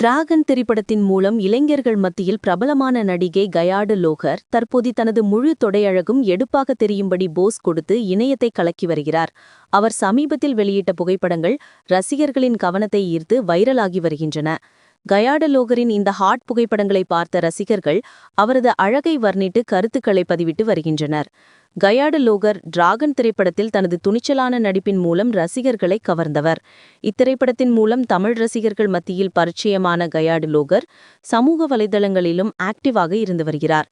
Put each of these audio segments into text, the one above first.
Dragon திரைப்படத்தின் மூலம் இளைஞர்கள் மத்தியில் பிரபலமான நடிகை கயாடு லோகர் தற்போது தனது முழு தொடையழகும் எடுப்பாக தெரியும்படி போஸ் கொடுத்து இணையத்தை கலக்கி வருகிறார். அவர் சமீபத்தில் வெளியிட்ட புகைப்படங்கள் ரசிகர்களின் கவனத்தை ஈர்த்து வைரலாகி வருகின்றன. கயாடலோகரின் இந்த ஹாட் புகைப்படங்களை பார்த்த ரசிகர்கள் அவரது அழகை வர்ணித்து கருத்துக்களை பதிவிட்டு வருகின்றனர். கயாடலோகர் டிராகன் திரைப்படத்தில் தனது துணிச்சலான நடிப்பின் மூலம் ரசிகர்களை கவர்ந்தவர். இத்திரைப்படத்தின் மூலம் தமிழ் ரசிகர்கள் மத்தியில் பரிச்சயமான கயாடு லோகர் சமூக வலைதளங்களிலும் ஆக்டிவாக இருந்து வருகிறார்.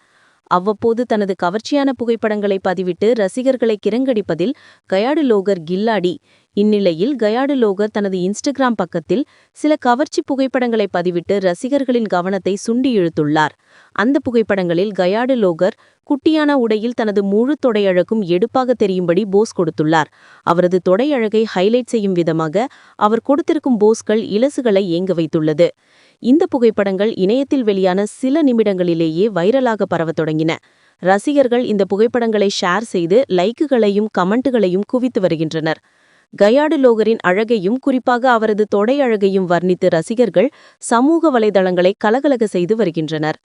அவ்வப்போது தனது கவர்ச்சியான புகைப்படங்களை பதிவிட்டு ரசிகர்களை கிரங்கடிப்பதில் கயாடு லோகர் கில்லாடி இந்நிலையில் கயாடு லோகர் தனது இன்ஸ்டாகிராம் பக்கத்தில் சில கவர்ச்சி புகைப்படங்களை பதிவிட்டு ரசிகர்களின் கவனத்தை சுண்டி இழுத்துள்ளார். அந்த புகைப்படங்களில் கயாடு லோகர் குட்டியான உடையில் தனது முழு தொடையழகும் எடுப்பாக தெரியும்படி போஸ் கொடுத்துள்ளார். அவரது தொடையழகை ஹைலைட் செய்யும் விதமாக அவர் கொடுத்திருக்கும் போஸ்கள் இலசுகளை ஏங்க வைத்துள்ளது. இந்த புகைப்படங்கள் இணையத்தில் வெளியான சில நிமிடங்களிலேயே வைரலாக பரவத் தொடங்கின. ரசிகர்கள் இந்த புகைப்படங்களை ஷேர் செய்து லைக்குகளையும் கமெண்ட்டுகளையும் குவித்து வருகின்றனர். கயாடு லோகரின் அழகையும் குறிப்பாக அவரது தொடை அழகையும் வர்ணித்து ரசிகர்கள் சமூக வலைதளங்களை கலகலக செய்து வருகின்றனர்.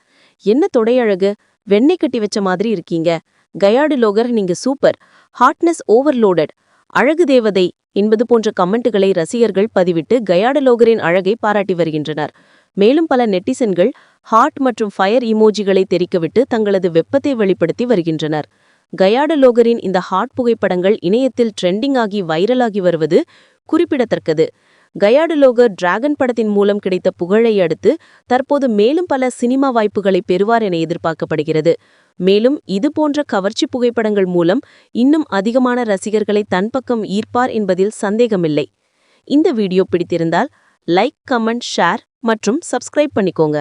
என்ன தொடை அழகு? வெண்ணெய் கட்டி வச்ச மாதிரி இருக்கீங்க. கயாடு லோகர் நீங்க சூப்பர். Hotness overloaded. அழகு தேவதை என்பது போன்ற கமெண்ட்டுகளை ரசிகர்கள் பதிவிட்டு கயாடலோகரின் அழகை பாராட்டி வருகின்றனர். மேலும் பல நெட்டிசன்கள் ஹார்ட் மற்றும் ஃபயர் இமோஜிகளை தெரிக்கவிட்டு தங்களது வெப்பத்தை வெளிப்படுத்தி வருகின்றனர். கயாடலோகரின் இந்த ஹாட் புகைப்படங்கள் இணையத்தில் ட்ரெண்டிங் ஆகி வைரலாகி வருவது குறிப்பிடத்தக்கது. கயாடலோகர் டிராகன் படத்தின் மூலம் கிடைத்த புகழை அடுத்து தற்போது மேலும் பல சினிமா வாய்ப்புகளை பெறுவார் என எதிர்பார்க்கப்படுகிறது. மேலும் இதுபோன்ற கவர்ச்சி புகைப்படங்கள் மூலம் இன்னும் அதிகமான ரசிகர்களை தன் பக்கம் ஈர்ப்பார் என்பதில் சந்தேகமில்லை. இந்த வீடியோ பிடித்திருந்தால் லைக் கமெண்ட் ஷேர் மற்றும் சப்ஸ்கிரைப் பண்ணிக்கோங்க.